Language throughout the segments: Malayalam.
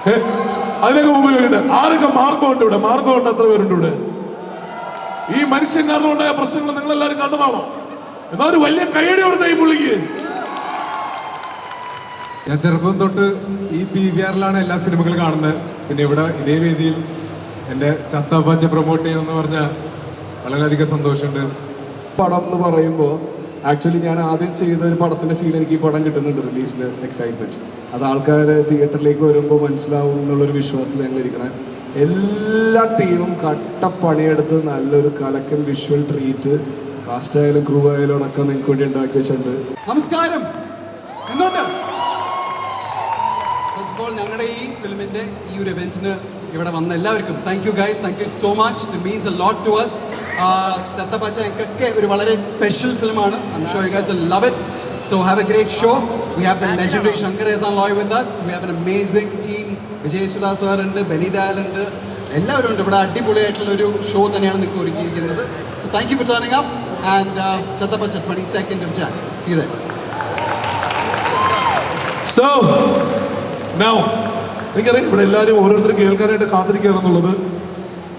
അതിനൊക്കെ മുമ്പ് ചോദിക്കട്ടെ ആരൊക്കെ മാർഗമുണ്ട് ഇവിടെ? മാർഗമുണ്ട് എത്ര പേരുണ്ട് ഇവിടെ? ഈ മനുഷ്യൻ കാരണം ഉണ്ടായ പ്രശ്നങ്ങൾ നിങ്ങൾ എല്ലാവരും കണ്ടതാണോ? എന്നാ ഒരു വലിയ കൈയടി കൊടുത്ത ഈ പുള്ളിക്ക്. ഞാൻ ചെറുപ്പം തൊട്ട് ഈ പി വി ആറിലാണ് എല്ലാ സിനിമകളും കാണുന്നത്. പിന്നെ ഇവിടെ ഇതേ വേദിയിൽ എന്റെ ചത്തപ്പച്ച പ്രൊമോട്ട് ചെയ്യണമെന്ന് പറഞ്ഞാൽ വളരെയധികം സന്തോഷമുണ്ട്. പടം എന്ന് പറയുമ്പോൾ ആക്ച്വലി ഞാൻ ആദ്യം ചെയ്ത ഒരു പടത്തിന്റെ ഫീൽ എനിക്ക് ഈ പടം കിട്ടുന്നുണ്ട് റിലീസിൽ എക്സൈറ്റ്മെന്റ് അത് ആൾക്കാർ തിയേറ്ററിലേക്ക് വരുമ്പോൾ മനസ്സിലാവും എന്നുള്ളൊരു വിശ്വാസത്തിൽ ഞങ്ങൾ ഇരിക്കണേ. എല്ലാ ടീമും കട്ട പണിയെടുത്ത് നല്ലൊരു കലക്കൻ വിഷ്വൽ ട്രീറ്റ് കാസ്റ്റ് ആയാലും ക്രൂ ആയാലും അടക്കം നിങ്ങൾക്ക് വേണ്ടി ഉണ്ടാക്കി വെച്ചിട്ടുണ്ട്. നമസ്കാരം. എന്തുകൊണ്ട് ഫസ്റ്റ് ഓഫ് ഓൾ ഞങ്ങളുടെ ഈ ഫിലിമിന്റെ ഈ ഒരു ഇവന്റിന് ഇവിടെ വന്ന എല്ലാവർക്കും thank you guys thank you so much the means a lot to us Chathapacha ഞങ്ങൾക്കൊക്കെ ഒരു വളരെ സ്പെഷ്യൽ ഫിലിമാണ് I show you guys love it so have a great show we have the legendary Shankar Ehsaan Loy with us. We have an amazing team. Vijay Sudha sir ഉണ്ട് ബെനി ദയാൽ ഉണ്ട്. എല്ലാവരും ഉണ്ട്. ഇവിടെ അടിപൊളിയായിട്ടുള്ള ഒരു ഷോ തന്നെയാണ് നിങ്ങൾക്ക് ഒരുക്കിയിരിക്കുന്നത്. So thank you for turning up and Chathapacha twenty second of Jan see the show now എനിക്കറിയാം ഇവിടെ എല്ലാവരും ഓരോരുത്തരും കേൾക്കാനായിട്ട് കാത്തിരിക്കുകയാണെന്നുള്ളത്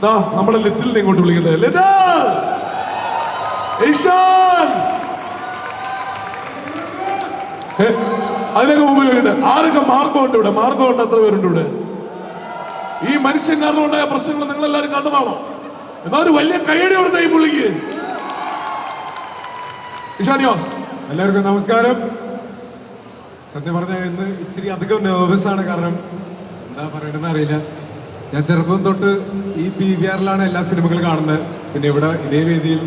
ദാ നമ്മുടെ ലിറ്റിലിനെ ഇങ്ങോട്ട് വിളിക്കട്ടെ. ലിറ്റിൽ! ഈശാൻ! അതിനൊക്കെ മുമ്പിൽ വരുന്നുണ്ട്. ആരൊക്കെ മാർഗമുണ്ട് ഇവിടെ? മാർഗമുണ്ട് എത്ര പേരുണ്ട് ഇവിടെ? ഈ മനുഷ്യൻ കാരണം ഉണ്ടായ പ്രശ്നങ്ങൾ നിങ്ങൾ എല്ലാവരും കണ്ടതാണോ? എന്നാ ഒരു വലിയ കൈയടി കൊടുത്ത ഈ പുള്ളിക്ക്. ഇഷാനിയോസ് എല്ലാവർക്കും നമസ്കാരം. സത്യം പറഞ്ഞാൽ ഇന്ന് ഇച്ചിരി അധികം നെർവസ് ആണ് കാരണം എന്താ പറയണമെന്ന് അറിയില്ല. ഞാൻ ചെറുപ്പം തൊട്ട് ഈ പി വി ആറിലാണ് എല്ലാ സിനിമകളും കാണുന്നത്. പിന്നെ ഇവിടെ ഇതേ വേദിയിൽ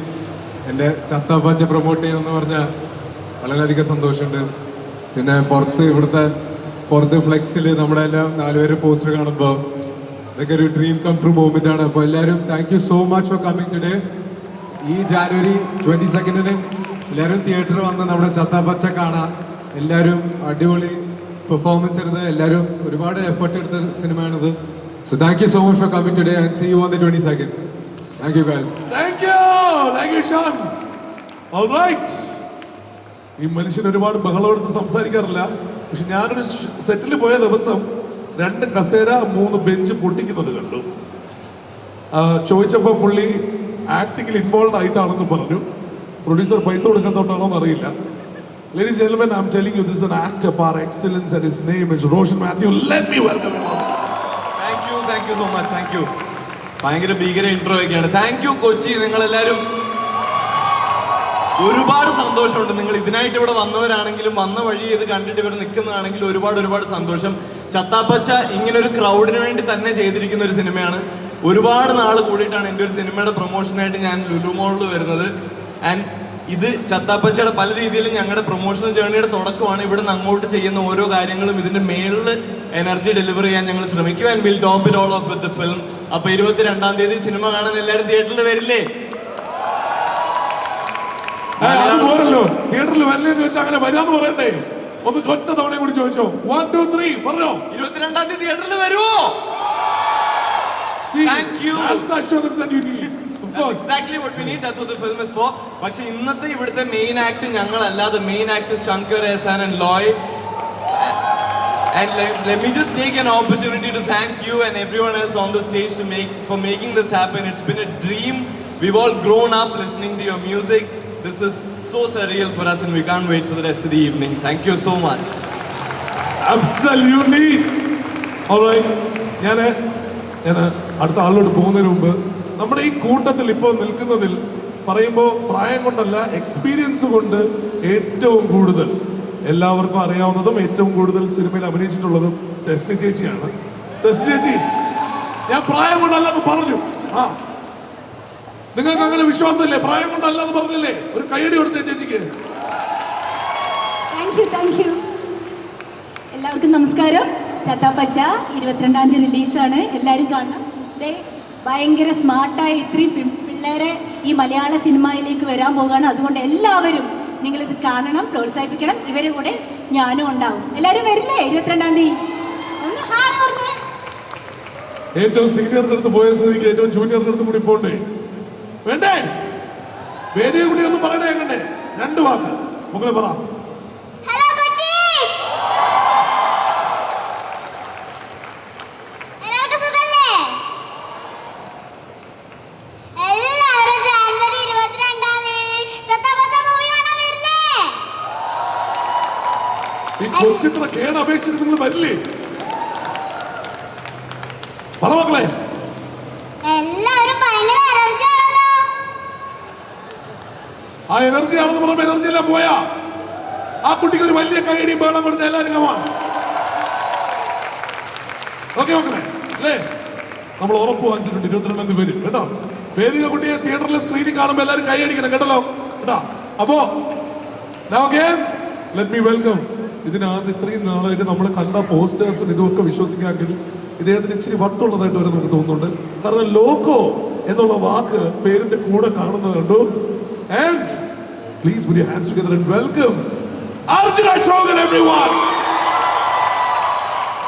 എന്റെ ചത്തപ്പച്ച പ്രൊമോട്ട് ചെയ്യണമെന്ന് പറഞ്ഞാൽ വളരെയധികം സന്തോഷമുണ്ട്. പിന്നെ പുറത്ത് ഇവിടുത്തെ പുറത്ത് ഫ്ലെക്സിൽ നമ്മുടെ എല്ലാം നാലുപേര് പോസ്റ്റർ കാണുമ്പോൾ ഇതൊക്കെ ഒരു ഡ്രീം കം ട്രൂ മൂവ്മെന്റ് ആണ്. അപ്പോൾ എല്ലാവരും thank you so much for coming today ഈ ജാനുവരി ട്വന്റി സെക്കൻഡിന് എല്ലാവരും തിയേറ്ററിൽ വന്ന് നമ്മുടെ ചത്താപ്പച്ച കാണാം. എല്ലാവരും അടിപൊളി പെർഫോമൻസ് ഇരുന്ന് എല്ലാവരും ഒരുപാട് എഫേർട്ട് എടുത്ത സിനിമയാണിത്. So thank you so much for coming today and see you on the twenty second thank you guys thank you thank you Shaan alright ഈ മനുഷ്യൻ ഒരുപാട് ബഹളമെടുത്ത് സംസാരിക്കാറില്ല. പക്ഷെ ഞാനൊരു സെറ്റിൽ പോയ ദിവസം രണ്ട് കസേര മൂന്ന് ബെഞ്ച് പൊട്ടിക്കുന്നത് കണ്ടു. ചോദിച്ചപ്പോൾ ചോദിച്ചപ്പോ പുള്ളി ആക്ടിങ്ങിൽ ഇൻവോൾവ് ആയിട്ടാണെന്ന് പറഞ്ഞു. പ്രൊഡ്യൂസർ പൈസ കൊടുക്കാത്തോണ്ടാണോ എന്നറിയില്ല. Ladies gentlemen I'm telling you this an actor par excellence and his name is Roshan Mathew let me welcome him on this. Thank you thank you so much thank you ഭയങ്കര ഭീകര ഇൻട്രോ ഒക്കെയാണ്. താങ്ക് യു കൊച്ചി നിങ്ങളെല്ലാവരും ഒരുപാട് സന്തോഷമുണ്ട്. നിങ്ങൾ ഇതിനായിട്ട് ഇവിടെ വന്നവരാണെങ്കിലും വന്ന വഴി ഇത് കണ്ടിട്ട് ഇവർ നിൽക്കുന്നതാണെങ്കിലും ഒരുപാട് ഒരുപാട് സന്തോഷം. ചത്താപ്പച്ച ഇങ്ങനെ ഒരു ക്രൗഡിന് വേണ്ടി തന്നെ ചെയ്തിരിക്കുന്ന ഒരു സിനിമയാണ്. ഒരുപാട് നാൾ കൂടിയിട്ടാണ് എന്റെ ഒരു സിനിമയുടെ പ്രൊമോഷനായിട്ട് ഞാൻ ലുലു മോളിൽ വരുന്നത്. ആൻഡ് ഇത് ചത്താപ്പച്ചയുടെ പല രീതിയിലും ഞങ്ങളുടെ പ്രൊമോഷൻ ജേർണിയുടെ തുടക്കമാണ്. ഇവിടുന്ന് അങ്ങോട്ട് ചെയ്യുന്ന ഓരോ കാര്യങ്ങളും ഇതിന്റെ മേളിൽ എനർജി ഡെലിവർ ചെയ്യാൻ ഞങ്ങൾ ശ്രമിക്കും. And will top it all off with film അപ്പോൾ ഇരുപത്തി രണ്ടാം തീയതി സിനിമ കാണാൻ എല്ലാവരും തിയേറ്ററിൽ വരില്ലേ? അത് പോരല്ലോ തിയേറ്ററിൽ വരില്ലെന്ന് വെച്ചാൽ അങ്ങനെ വരാന്ന് പറയണ്ടേ ഒന്ന് ഒറ്റ തവണയും കൂടി ചോദിച്ചോ വൺ ടു ത്രീ പറഞ്ഞോ ഇരുപത്തിരണ്ടാം തീയതി തിയേറ്ററിൽ വരുമോ വി ദ ഫോർ പക്ഷെ ഇന്നത്തെ ഇവിടുത്തെ main act ഞങ്ങളല്ലാതെ main act Shankar Ehsaan and Loy And let, let me just take an opportunity to thank you and everyone else on the stage to make for making this happen. It's been a dream. We've all grown up listening to your music. This is so surreal for us, and we can't wait for the rest of the evening. Thank you so much. Absolutely. Alright. ഞാൻ ഞാൻ അടുത്ത ആളോട് പോകുന്നതിന് മുമ്പ് നമ്മുടെ ഈ കൂട്ടത്തിൽ ഇപ്പോൾ നിൽക്കുന്നതിൽ പറയുമ്പോൾ പ്രായം കൊണ്ടല്ല എക്സ്പീരിയൻസ് കൊണ്ട് ഏറ്റവും കൂടുതൽ എല്ലാവർക്കും അറിയാവുന്നതും ഏറ്റവും കൂടുതൽ സിനിമയിൽ അഭിനയിച്ചിട്ടുള്ളതും തെസ്നി ചേച്ചിയാണ് തെസ്നി ചേച്ചി ഞാൻ പ്രായം കൊണ്ടല്ല എന്ന് പറഞ്ഞു ആ നിങ്ങൾക്ക് അങ്ങനെ വിശ്വാസമില്ലേ? പ്രായം കൊണ്ടല്ല എന്ന് പറഞ്ഞില്ലേ? ഒരു കൈയടി കൊടുത്തേ ചേച്ചിക്ക്. താങ്ക് യു താങ്ക് യു എല്ലാവർക്കും നമസ്കാരം. ചത്താപ്പച്ച ഇരുപത്തിരണ്ടാം തീയതി റിലീസാണ് എല്ലാവരും കാണണം. ദേ ഭയങ്കര സ്മാർട്ടായ ഇത്രയും പി- പിള്ളേരെ ഈ മലയാള സിനിമയിലേക്ക് വരാൻ പോകുകയാണ് അതുകൊണ്ട് എല്ലാവരും നിങ്ങളിത് കാണണം പ്രോത്സാഹിപ്പിക്കണം. ഇവരെ കൂടെ ഞാനും ഉണ്ടാവും. എല്ലാവരും വരില്ലേ? ഇരുപത്തിരണ്ടാം തീയതി. ഒന്ന് ഹായ് പറഞ്ഞേ. ഏറ്റവും സീനിയറിന്റെ അടുത്ത് പോയ സ്ഥിതിക്ക് ഏറ്റവും ജൂനിയറിന്റെ അടുത്ത് കൂടി പോണ്ടേ? വേണ്ടേ? വേദിയെ കുട്ടി ഒന്ന് പറയണേ കണ്ടേ രണ്ട് വാക്ക്. മുകളിൽ പറ. ഈ കൊച്ചിത്ര കേണ അപേക്ഷിച്ചിട്ട് നിങ്ങൾ വരില്ലേ? പറ മക്കളെ. എനർജി ആണെന്ന് പറയുമ്പോ എനർജി എല്ലാം പോയാ. ആ കുട്ടിക്ക് ഒരു വലിയ കൈയടിയും ബഹളം കൊടുത്ത എല്ലാവരും കമാ ഓക്കെ മക്കളെ അല്ലേ? നമ്മൾ ഉറപ്പ് വാങ്ങിച്ചിട്ടുണ്ട് ഇരുപത്തിരണ്ടാം പേര് കേട്ടോ? വേദിക കുട്ടിയെ തിയേറ്ററിലെ സ്ക്രീനിൽ കാണുമ്പോൾ എല്ലാവരും കൈയടിക്കണം കേട്ടല്ലോ? കേട്ടോ? അപ്പോ ലെറ്റ് മീ വെൽക്കം ഇതിനകത്ത് ഇത്രയും നാളായിട്ട് നമ്മൾ കണ്ട പോസ്റ്റേഴ്സും ഇതുമൊക്കെ വിശ്വസിക്കാമെങ്കിൽ ഇദ്ദേഹത്തിന് ഇച്ചിരി വട്ടുള്ളതായിട്ട് വരെ നമുക്ക് തോന്നുന്നുണ്ട്. കാരണം ലോക്കോ എന്നുള്ള വാക്ക് പേരിന്റെ കൂടെ കാണുന്നത് കണ്ടു. And please your hands together and welcome Arjuna Shogun, everyone!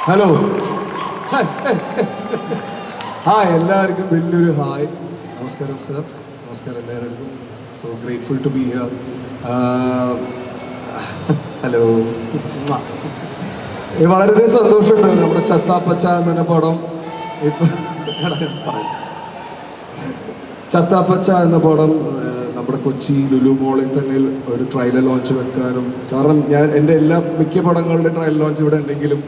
Hello hi എല്ലാവർക്കും വലിയൊരു ഹായ് നമസ്കാരം സർ നമസ്കാരം എല്ലാവർക്കും. So grateful to be here hello വളരെയധികം സന്തോഷമുണ്ട്. നമ്മുടെ ചത്താപ്പച്ച എന്ന് പറഞ്ഞ പടം. ഇപ്പം ചത്താപ്പച്ച എന്ന പടം നമ്മുടെ കൊച്ചി ലുലു മോളിൽ തന്നെ ഒരു ട്രയൽ ലോഞ്ച് വെക്കാനും. കാരണം ഞാൻ എന്റെ എല്ലാ മിക്ക പടങ്ങളുടെ ട്രയൽ ലോഞ്ച് ഇവിടെ ഉണ്ടെങ്കിലും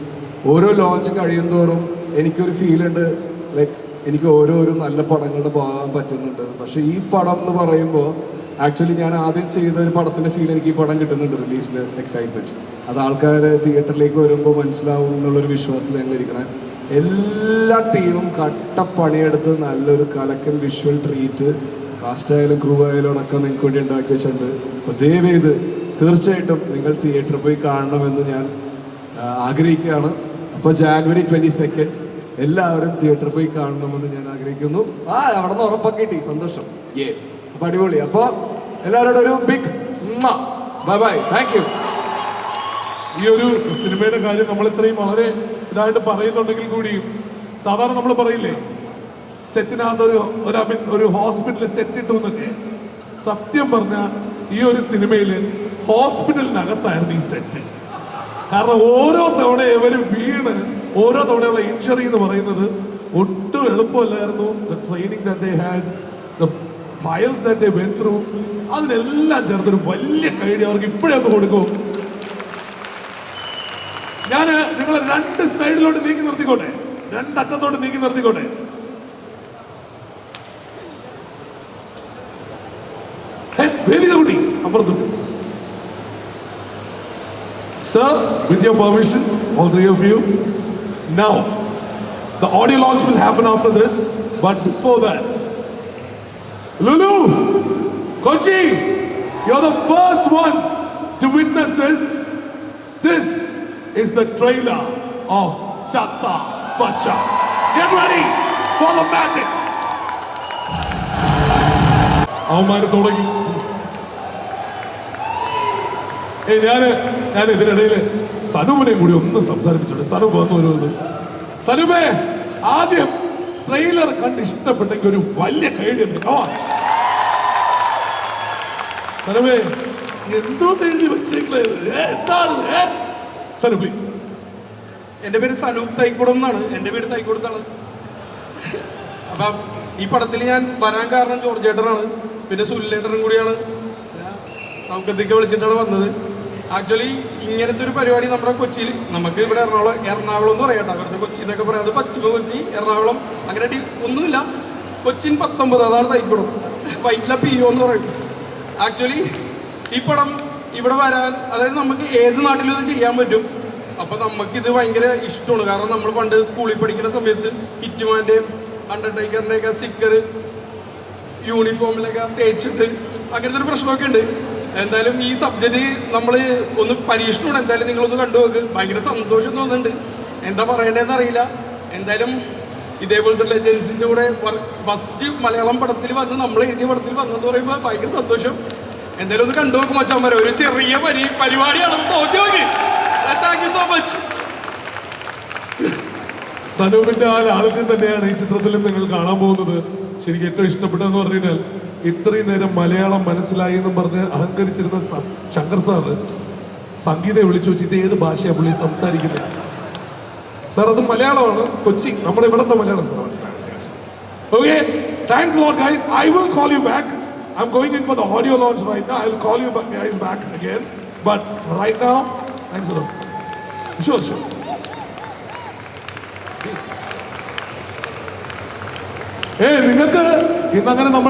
ഓരോ ലോഞ്ച് കഴിയുന്തോറും എനിക്കൊരു ഫീൽ ഉണ്ട്. ലൈക്ക് എനിക്ക് ഓരോരോ നല്ല പടങ്ങളുടെ ഭാഗം പറ്റുന്നുണ്ട്. പക്ഷേ ഈ പടം എന്ന് പറയുമ്പോൾ ആക്ച്വലി ഞാൻ ആദ്യം ചെയ്ത ഒരു പടത്തിന്റെ ഫീൽ എനിക്ക് ഈ പടം കിട്ടുന്നുണ്ട് റിലീസിൽ എക്സൈറ്റ്മെന്റ് അത് ആൾക്കാർ തിയേറ്ററിലേക്ക് വരുമ്പോൾ മനസ്സിലാവും എന്നുള്ളൊരു വിശ്വാസത്തിൽ ഞങ്ങൾ ഇരിക്കണേ. എല്ലാ ടീമും കട്ട പണിയെടുത്ത് നല്ലൊരു കലക്കൻ വിഷ്വൽ ട്രീറ്റ് കാസ്റ്റ് ആയാലും ക്രൂ ആയാലും അടക്കം നിങ്ങൾക്ക് വേണ്ടി ഉണ്ടാക്കി വെച്ചിട്ടുണ്ട്. അപ്പോൾ ദയവേത് തീർച്ചയായിട്ടും നിങ്ങൾ തിയേറ്ററിൽ പോയി കാണണമെന്ന് ഞാൻ ആഗ്രഹിക്കുകയാണ്. അപ്പോൾ ജാനുവരി ട്വന്റി സെക്കൻഡ് എല്ലാവരും തിയേറ്ററിൽ പോയി കാണണമെന്ന് ഞാൻ ആഗ്രഹിക്കുന്നു. ആ അവിടെ നിന്ന് ഉറപ്പൊക്കെ കിട്ടി. സന്തോഷം. ഏ അപ്പോൾ അടിപൊളി. അപ്പോൾ എല്ലാവരോടും ഒരു big bye bye thank you ഈ ഒരു സിനിമയുടെ കാര്യം നമ്മൾ ഇത്രയും വളരെ ഇതായിട്ട് പറയുന്നുണ്ടെങ്കിൽ കൂടിയും സാധാരണ നമ്മൾ പറയില്ലേ? സെറ്റിനകത്ത് ഒരു ഒരു ഒരു ഹോസ്പിറ്റൽ സെറ്റ് ഇട്ടു എന്നൊക്കെ സത്യം പറഞ്ഞ ഈ ഒരു സിനിമയിൽ ഹോസ്പിറ്റലിനകത്തായിരുന്നു ഈ സെറ്റ് കാരണം ഓരോ തവണ ഇവർ വീണ് ഓരോ തവണയുള്ള ഇഞ്ചറി എന്ന് പറയുന്നത് ഒട്ടും എളുപ്പമല്ലായിരുന്നു. The training that had the trials that they through അതിനെല്ലാം ചേർത്തൊരു വലിയ കൈഡി അവർക്ക് ഇപ്പോഴേ ഒന്ന് കൊടുക്കും. ഞാൻ നിങ്ങളെ രണ്ട് സൈഡിലോട്ട് നീക്കി നിർത്തിക്കോട്ടെ? രണ്ടറ്റത്തോട്ട് നീക്കി നിർത്തിക്കോട്ടെ? വേദിക കുട്ടി അപ്പുറത്തോട്ട് sir with your permission all three of you now the audio launch will happen after this but before that Lulu, Kochi, you're the first ones to witness this. This is the trailer of Chatta Bacha. Get ready for the magic. അവന്മാര് തുടങ്ങി ഞാൻ ഞാൻ ഇതിനിടയിൽ സനൂപിനെ കൂടി ഒന്ന് സംസാരിപ്പിച്ചോട്ടെ സനൂപ് വന്നു ഒരു സനൂപേ ആദ്യം ട്രെയിലർ കണ്ട് ഇഷ്ടപ്പെട്ടെങ്കിൽ ഒരു വലിയ കൈഡി സനൂപേ എന്തോ എഴുതി വെച്ചേക്കണത് എന്താണ് ഏ? സനു പ്ലീസ് എന്റെ പേര് സനൂപ് തൈക്കുടം എന്നാണ്. എന്റെ പേര് തൈക്കൂടത്താണ്. അപ്പം ഈ പടത്തിൽ ഞാൻ വരാൻ കാരണം ജോർജ് ഏട്ടനാണ് പിന്നെ സുല്ലേട്ടനും കൂടിയാണ്. സൗഖ്യത്തേക്ക് വിളിച്ചിട്ടാണ് വന്നത്. ആക്ച്വലി ഇങ്ങനത്തെ ഒരു പരിപാടി നമ്മുടെ കൊച്ചിയിൽ നമുക്ക് ഇവിടെ എറണാകുളം എറണാകുളം എന്ന് പറയണ്ട വെറുതെ കൊച്ചി എന്നൊക്കെ പറയാം. അത് പശ്ചിമ കൊച്ചി എറണാകുളം അങ്ങനെ ഒന്നുമില്ല. കൊച്ചിൻ പത്തൊമ്പത് അതാണ് തൈക്കുടം. വൈറ്റില പി ഒ എന്ന് പറയും. ആക്ച്വലി ഈ പടം ഇവിടെ വരാൻ അതായത് നമുക്ക് ഏത് നാട്ടിലും ഇത് ചെയ്യാൻ പറ്റും. അപ്പം നമുക്കിത് ഭയങ്കര ഇഷ്ടമാണ്. കാരണം നമ്മൾ പണ്ട് സ്കൂളിൽ പഠിക്കുന്ന സമയത്ത് ഹിറ്റ്മാന്റെയും അണ്ടർടേക്കറിന്റെയൊക്കെ സ്റ്റിക്കർ യൂണിഫോമിലൊക്കെ തേച്ചിട്ട് അങ്ങനത്തെ ഒരു പ്രശ്നമൊക്കെ ഉണ്ട്. എന്തായാലും ഈ സബ്ജക്റ്റ് നമ്മൾ ഒന്ന് പരീക്ഷണം എന്തായാലും നിങ്ങളൊന്ന് കണ്ടുനോക്ക്. ഭയങ്കര സന്തോഷം തോന്നുന്നുണ്ട്. എന്താ പറയണ്ടതെന്ന് അറിയില്ല. എന്തായാലും ഇതേപോലത്തെ ലെജൻസിന്റെ കൂടെ ഫസ്റ്റ് മലയാളം പടത്തിൽ വന്ന് നമ്മൾ എഴുതിയ പടത്തിൽ വന്നെന്ന് പറയുമ്പോൾ ഭയങ്കര സന്തോഷം. എന്തായാലും ഒന്ന് കണ്ടു നോക്കും മച്ചാൻ ഒരു ചെറിയ പരി പരിപാടിയാണ്. നോക്കി. നോക്കി താങ്ക് യു സോ മച്ച് സനൂപിന്റെ ആ ലാളിത്യം തന്നെയാണ് ഈ ചിത്രത്തിൽ നിങ്ങൾ കാണാൻ പോകുന്നത്. ശരിക്കും ഏറ്റവും ഇഷ്ടപ്പെട്ടതെന്ന് പറഞ്ഞു കഴിഞ്ഞാൽ ഇത്രയും നേരം മലയാളം മനസ്സിലായി എന്ന് പറഞ്ഞ് അഹങ്കരിച്ചിരുന്ന ശങ്കർ സാറ് സംഗീതയെ വിളിച്ചു വെച്ച് ഇത് ഏത് ഭാഷയാണ് പുള്ളി സംസാരിക്കുന്നത് സാർ അത് മലയാളമാണ്. കൊച്ചി നമ്മുടെ ഇവിടുത്തെ മലയാളം സാർ മനസ്സിലാക്കി. ഏ നിങ്ങൾക്ക് ഇന്നങ്ങനെ നമ്മൾ